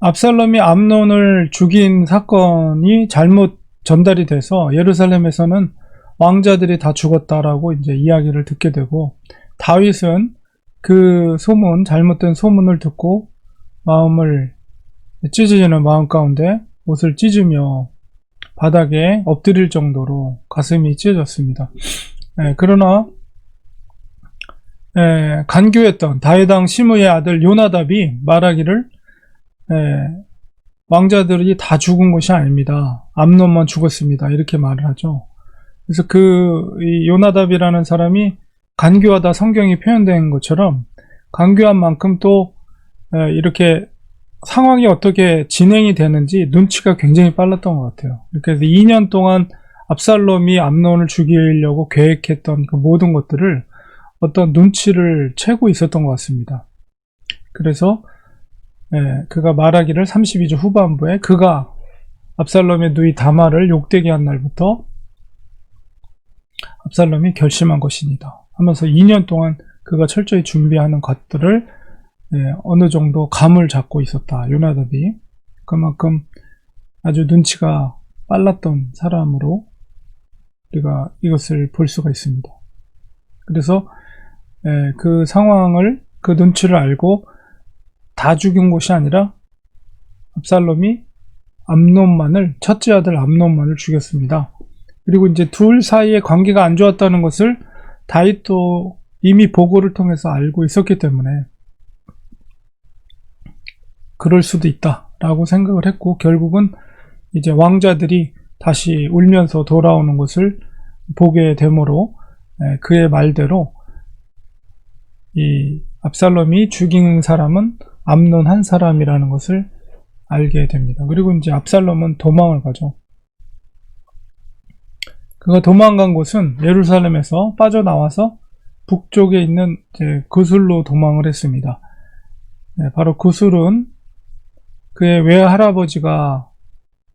압살롬이 암논을 죽인 사건이 잘못 전달이 돼서 예루살렘에서는 왕자들이 다 죽었다라고 이제 이야기를 듣게 되고 다윗은 그 소문, 잘못된 소문을 듣고 마음을 찢어지는 마음 가운데 옷을 찢으며 바닥에 엎드릴 정도로 가슴이 찢어졌습니다. 예, 그러나 예, 간교했던 다회당 시므의 아들 요나답이 말하기를 예, 왕자들이 다 죽은 것이 아닙니다. 암론만 죽었습니다. 이렇게 말을 하죠. 그래서 그 요나답이라는 사람이 간교하다 성경이 표현된 것처럼 간교한 만큼 또 예, 이렇게 상황이 어떻게 진행이 되는지 눈치가 굉장히 빨랐던 것 같아요. 그래서 2년 동안 압살롬이 암론을 죽이려고 계획했던 그 모든 것들을 어떤 눈치를 채고 있었던 것 같습니다. 그래서 예, 그가 말하기를 32주 후반부에 그가 압살롬의 누이 다마를 욕되게 한 날부터 압살롬이 결심한 것이니다 하면서 2년 동안 그가 철저히 준비하는 것들을 예, 어느 정도 감을 잡고 있었다. 요나답이 그만큼 아주 눈치가 빨랐던 사람으로 우리가 이것을 볼 수가 있습니다. 그래서 예, 그 상황을 그 눈치를 알고 다 죽인 것이 아니라 압살롬이 암론만을 첫째 아들 암론만을 죽였습니다. 그리고 이제 둘 사이의 관계가 안 좋았다는 것을 다윗도 이미 보고를 통해서 알고 있었기 때문에 그럴 수도 있다라고 생각을 했고 결국은 이제 왕자들이 다시 울면서 돌아오는 것을 보게 되므로 예, 그의 말대로 이 압살롬이 죽인 사람은 암론 한 사람이라는 것을 알게 됩니다. 그리고 이제 압살롬은 도망을 가죠. 그가 도망간 곳은 예루살렘에서 빠져나와서 북쪽에 있는 구슬로 도망을 했습니다. 네, 바로 구슬은 그의 외할아버지가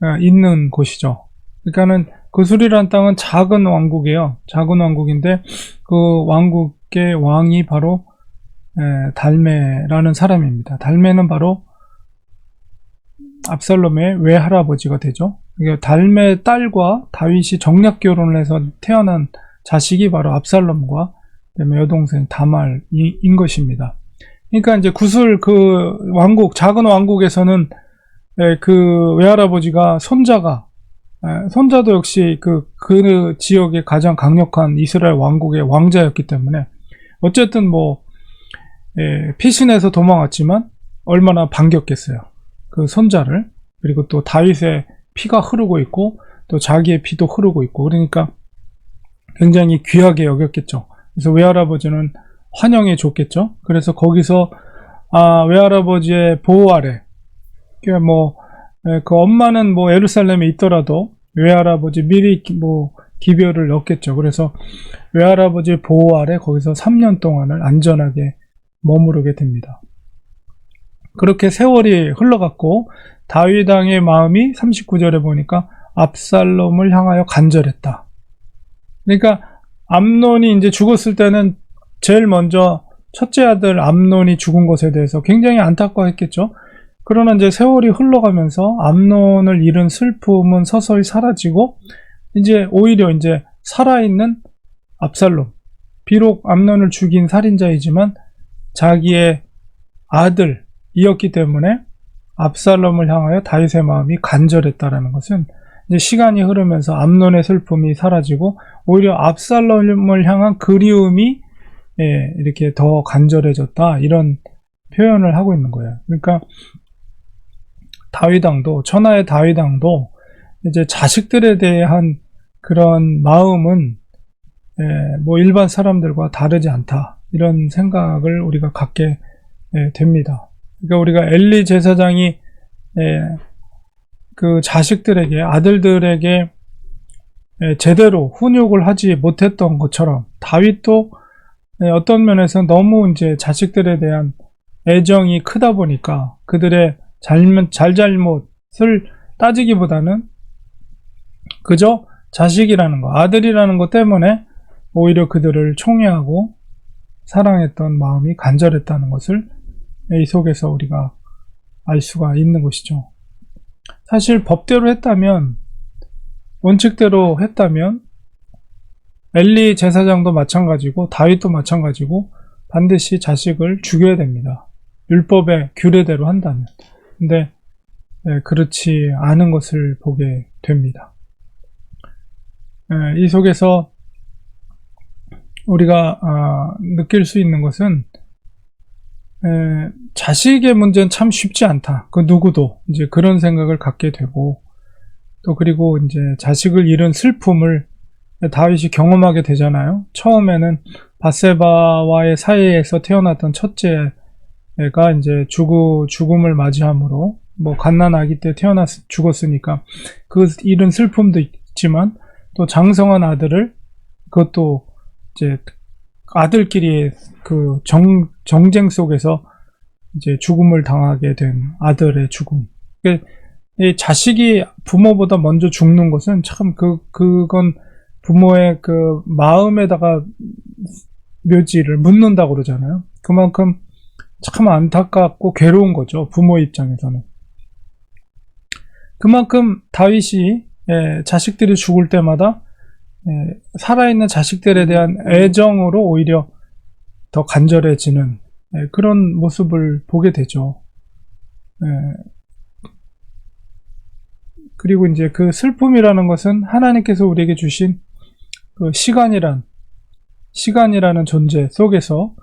어, 있는 곳이죠. 그러니까는 구슬이란 땅은 작은 왕국이에요. 작은 왕국인데 그 왕국의 왕이 바로 달메라는 사람입니다. 달메는 바로 압살롬의 외할아버지가 되죠. 달메 딸과 다윗이 정략 결혼을 해서 태어난 자식이 바로 압살롬과 여동생 다말인 것입니다. 그러니까 이제 구슬 그 왕국 작은 왕국에서는 그 외할아버지가 손자가 손자도 역시 그, 그 지역의 가장 강력한 이스라엘 왕국의 왕자였기 때문에 어쨌든 뭐 예, 피신해서 도망왔지만 얼마나 반겼겠어요. 그 손자를 그리고 또 다윗의 피가 흐르고 있고 또 자기의 피도 흐르고 있고 그러니까 굉장히 귀하게 여겼겠죠. 그래서 외할아버지는 환영해 줬겠죠. 그래서 거기서 아, 외할아버지의 보호 아래 뭐그 예, 엄마는 뭐 예루살렘에 있더라도 외할아버지 미리 뭐 기별을 넣겠죠. 그래서 외할아버지 보호 아래 거기서 3년 동안을 안전하게 머무르게 됩니다. 그렇게 세월이 흘러갔고 다윗 왕의 마음이 39절에 보니까 압살롬을 향하여 간절했다. 그러니까 암론이 이제 죽었을 때는 제일 먼저 첫째 아들 암론이 죽은 것에 대해서 굉장히 안타까워했겠죠. 그러나 이제 세월이 흘러가면서 암론을 잃은 슬픔은 서서히 사라지고 이제 오히려 이제 살아있는 압살롬 비록 암론을 죽인 살인자이지만 자기의 아들이었기 때문에 압살롬을 향하여 다윗의 마음이 간절했다라는 것은 이제 시간이 흐르면서 암론의 슬픔이 사라지고 오히려 압살롬을 향한 그리움이 예, 이렇게 더 간절해졌다 이런 표현을 하고 있는 거예요. 그러니까 다윗왕도 천하의 다윗왕도 이제 자식들에 대한 그런 마음은 예, 뭐 일반 사람들과 다르지 않다. 이런 생각을 우리가 갖게 예, 됩니다. 그러니까 우리가 엘리 제사장이 예, 그 자식들에게 아들들에게 예, 제대로 훈육을 하지 못했던 것처럼 다윗도 어떤 면에서 너무 이제 자식들에 대한 애정이 크다 보니까 그들의 잘못, 잘잘못을 따지기보다는 그저 자식이라는 거, 아들이라는 것 때문에 오히려 그들을 총애하고 사랑했던 마음이 간절했다는 것을 이 속에서 우리가 알 수가 있는 것이죠. 사실 법대로 했다면 원칙대로 했다면 엘리 제사장도 마찬가지고 다윗도 마찬가지고 반드시 자식을 죽여야 됩니다. 율법의 규례대로 한다면. 근데 예, 그렇지 않은 것을 보게 됩니다. 예, 이 속에서 우리가 아, 느낄 수 있는 것은 에, 자식의 문제는 참 쉽지 않다. 그 누구도 이제 그런 생각을 갖게 되고 또 그리고 이제 자식을 잃은 슬픔을 다윗이 경험하게 되잖아요. 처음에는 바세바와의 사이에서 태어났던 첫째가 이제 죽우, 죽음을 맞이함으로 뭐 갓난 아기 때 태어났 죽었으니까 그 잃은 슬픔도 있지만 또 장성한 아들을 그것도 이제 아들끼리 그 정, 정쟁 속에서 이제 죽음을 당하게 된 아들의 죽음. 이 자식이 부모보다 먼저 죽는 것은 참 그, 그건 부모의 그 마음에다가 묘지를 묻는다고 그러잖아요. 그만큼 참 안타깝고 괴로운 거죠. 부모 입장에서는. 그만큼 다윗이 예, 자식들이 죽을 때마다 예, 살아있는 자식들에 대한 애정으로 오히려 더 간절해지는 예, 그런 모습을 보게 되죠. 예, 그리고 이제 그 슬픔이라는 것은 하나님께서 우리에게 주신 그 시간이란 시간이라는 존재 속에서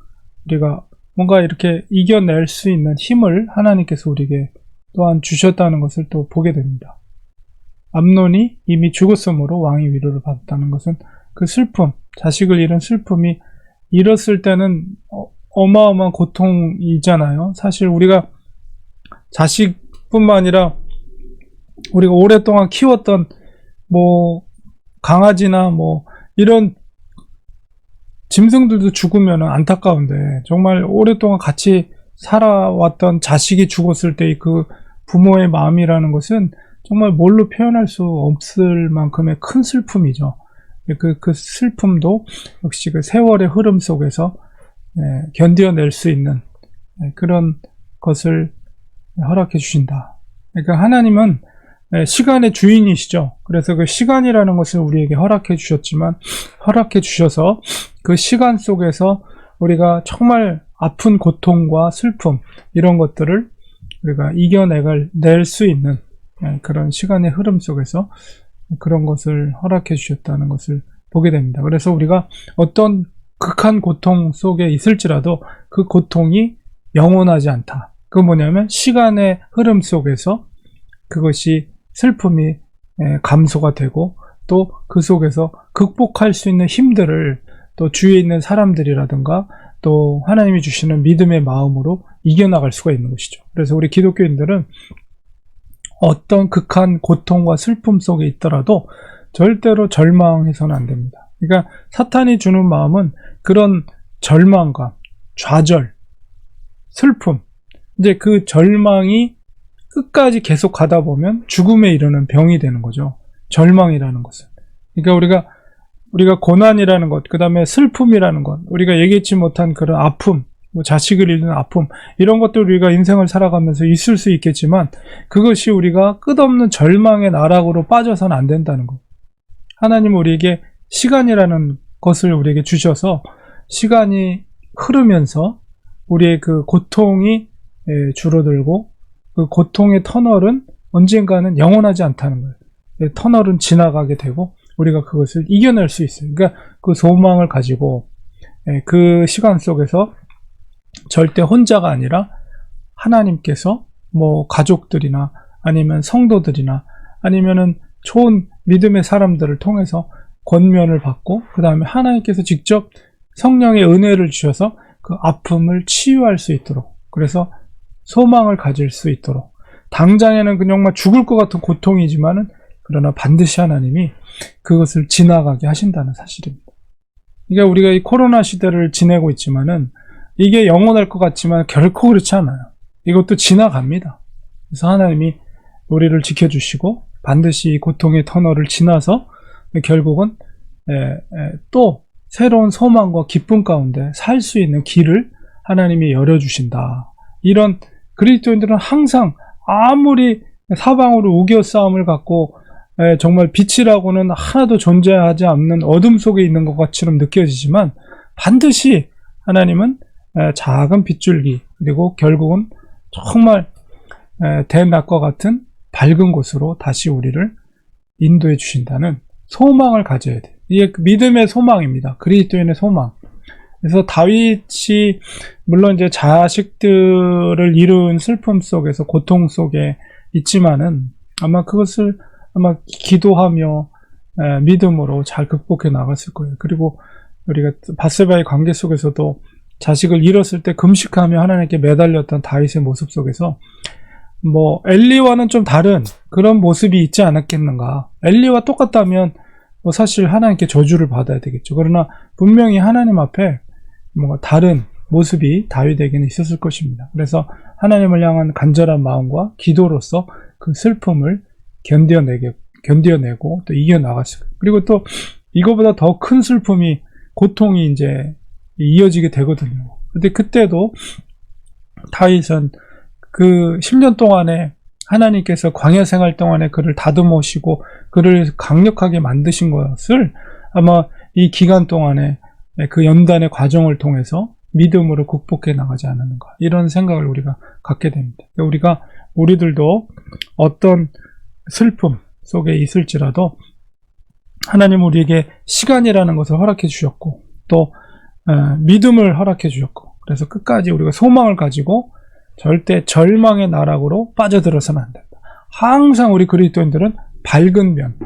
우리가 뭔가 이렇게 이겨낼 수 있는 힘을 하나님께서 우리에게 또한 주셨다는 것을 또 보게 됩니다. 암론이 이미 죽었으므로 왕의 위로를 받았다는 것은 그 슬픔, 자식을 잃은 슬픔이 잃었을 때는 어, 마어마한 고통이잖아요. 사실 우리가 자식뿐만 아니라 우리가 오랫동안 키웠던 뭐 강아지나 뭐 이런 짐승들도 죽으면 안타까운데 정말 오랫동안 같이 살아왔던 자식이 죽었을 때그 부모의 마음이라는 것은 정말 뭘로 표현할 수 없을 만큼의 큰 슬픔이죠. 그, 그 슬픔도 역시 그 세월의 흐름 속에서 예, 견뎌낼 수 있는 예, 그런 것을 허락해 주신다. 그러니까 하나님은 예, 시간의 주인이시죠. 그래서 그 시간이라는 것을 우리에게 허락해 주셨지만 허락해 주셔서 그 시간 속에서 우리가 정말 아픈 고통과 슬픔 이런 것들을 우리가 이겨내갈 수 있는 예, 그런 시간의 흐름 속에서 그런 것을 허락해 주셨다는 것을 보게 됩니다. 그래서 우리가 어떤 극한 고통 속에 있을지라도 그 고통이 영원하지 않다. 그 뭐냐면 시간의 흐름 속에서 그것이 슬픔이 예, 감소가 되고 또 그 속에서 극복할 수 있는 힘들을 또 주위에 있는 사람들이라든가 또 하나님이 주시는 믿음의 마음으로 이겨나갈 수가 있는 것이죠. 그래서 우리 기독교인들은 어떤 극한 고통과 슬픔 속에 있더라도 절대로 절망해서는 안 됩니다. 그러니까 사탄이 주는 마음은 그런 절망감, 좌절, 슬픔, 이제 그 절망이 끝까지 계속 가다 보면 죽음에 이르는 병이 되는 거죠. 절망이라는 것은. 그러니까 우리가 우리가 고난이라는 것, 그 다음에 슬픔이라는 것, 우리가 얘기치 못한 그런 아픔, 뭐 자식을 잃는 아픔 이런 것들 우리가 인생을 살아가면서 있을 수 있겠지만 그것이 우리가 끝없는 절망의 나락으로 빠져서는 안 된다는 것. 하나님 우리에게 시간이라는 것을 우리에게 주셔서 시간이 흐르면서 우리의 그 고통이 예, 줄어들고 그 고통의 터널은 언젠가는 영원하지 않다는 거예요. 예, 터널은 지나가게 되고 우리가 그것을 이겨낼 수 있어요. 그러니까 그 소망을 가지고 예, 그 시간 속에서 절대 혼자가 아니라 하나님께서 뭐 가족들이나 아니면 성도들이나 아니면은 좋은 믿음의 사람들을 통해서 권면을 받고 그 다음에 하나님께서 직접 성령의 은혜를 주셔서 그 아픔을 치유할 수 있도록 그래서 소망을 가질 수 있도록 당장에는 그 정말 죽을 것 같은 고통이지만은 그러나 반드시 하나님이 그것을 지나가게 하신다는 사실입니다. 그러니까 우리가 이 코로나 시대를 지내고 있지만은 이게 영원할 것 같지만 결코 그렇지 않아요. 이것도 지나갑니다. 그래서 하나님이 우리를 지켜주시고 반드시 이 고통의 터널을 지나서 결국은 또 새로운 소망과 기쁨 가운데 살 수 있는 길을 하나님이 열어주신다. 이런 그리스도인들은 항상 아무리 사방으로 우겨 싸움을 갖고 에, 정말 빛이라고는 하나도 존재하지 않는 어둠 속에 있는 것 같처럼 느껴지지만 반드시 하나님은 에, 작은 빗줄기 그리고 결국은 정말 에, 대낮과 같은 밝은 곳으로 다시 우리를 인도해 주신다는 소망을 가져야 돼요. 이게 그 믿음의 소망입니다. 그리스도인의 소망. 그래서 다윗이 물론 이제 자식들을 잃은 슬픔 속에서 고통 속에 있지만은 아마 그것을 아마 기도하며 에, 믿음으로 잘 극복해 나갔을 거예요. 그리고 우리가 바세바의 관계 속에서도 자식을 잃었을 때 금식하며 하나님께 매달렸던 다윗의 모습 속에서 뭐 엘리와는 좀 다른 그런 모습이 있지 않았겠는가. 엘리와 똑같다면 뭐 사실 하나님께 저주를 받아야 되겠죠. 그러나 분명히 하나님 앞에 뭔가 다른 모습이 다윗에게는 있었을 것입니다. 그래서 하나님을 향한 간절한 마음과 기도로서 그 슬픔을 견뎌내게 견뎌내고 또 이겨나갔어요. 그리고 또 이거보다 더 큰 슬픔이 고통이 이제 이어지게 되거든요. 근데 그때도 다윗은 그 10년 동안에 하나님께서 광야 생활 동안에 그를 다듬으시고 그를 강력하게 만드신 것을 아마 이 기간 동안에 그 연단의 과정을 통해서 믿음으로 극복해 나가지 않았는가 이런 생각을 우리가 갖게 됩니다. 우리가 우리들도 어떤 슬픔 속에 있을지라도 하나님 우리에게 시간이라는 것을 허락해 주셨고 또 에, 믿음을 허락해 주셨고 그래서 끝까지 우리가 소망을 가지고 절대 절망의 나락으로 빠져들어서는 안 된다. 항상 우리 그리스도인들은 밝은 면,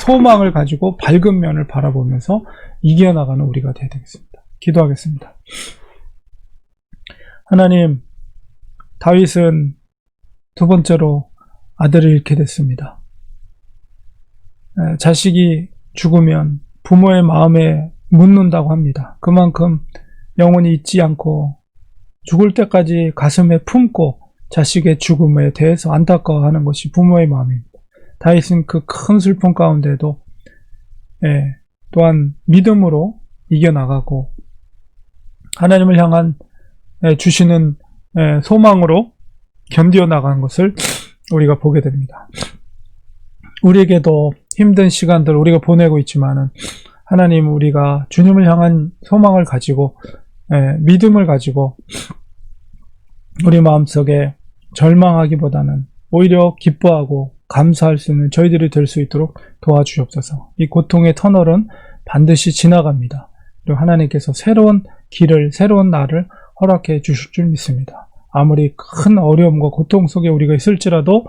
소망을 가지고 밝은 면을 바라보면서 이겨나가는 우리가 되어야 되겠습니다. 기도하겠습니다. 하나님, 다윗은 두 번째로 아들을 잃게 됐습니다. 에, 자식이 죽으면 부모의 마음에 묻는다고 합니다. 그만큼 영원히 잊지 않고 죽을 때까지 가슴에 품고 자식의 죽음에 대해서 안타까워하는 것이 부모의 마음입니다. 다윗은 그 큰 슬픔 가운데도 예, 또한 믿음으로 이겨나가고 하나님을 향한 예, 주시는 예, 소망으로 견디어 나가는 것을 우리가 보게 됩니다. 우리에게도 힘든 시간들 우리가 보내고 있지만은 하나님 우리가 주님을 향한 소망을 가지고 예, 믿음을 가지고 우리 마음속에 절망하기보다는 오히려 기뻐하고 감사할 수 있는 저희들이 될 수 있도록 도와주옵소서. 이 고통의 터널은 반드시 지나갑니다. 그리고 하나님께서 새로운 길을, 새로운 날을 허락해 주실 줄 믿습니다. 아무리 큰 어려움과 고통 속에 우리가 있을지라도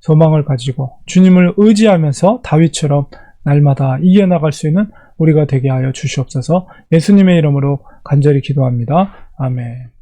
소망을 가지고 주님을 의지하면서 다윗처럼 날마다 이겨나갈 수 있는 우리가 되게 하여 주시옵소서 예수님의 이름으로 간절히 기도합니다. 아멘.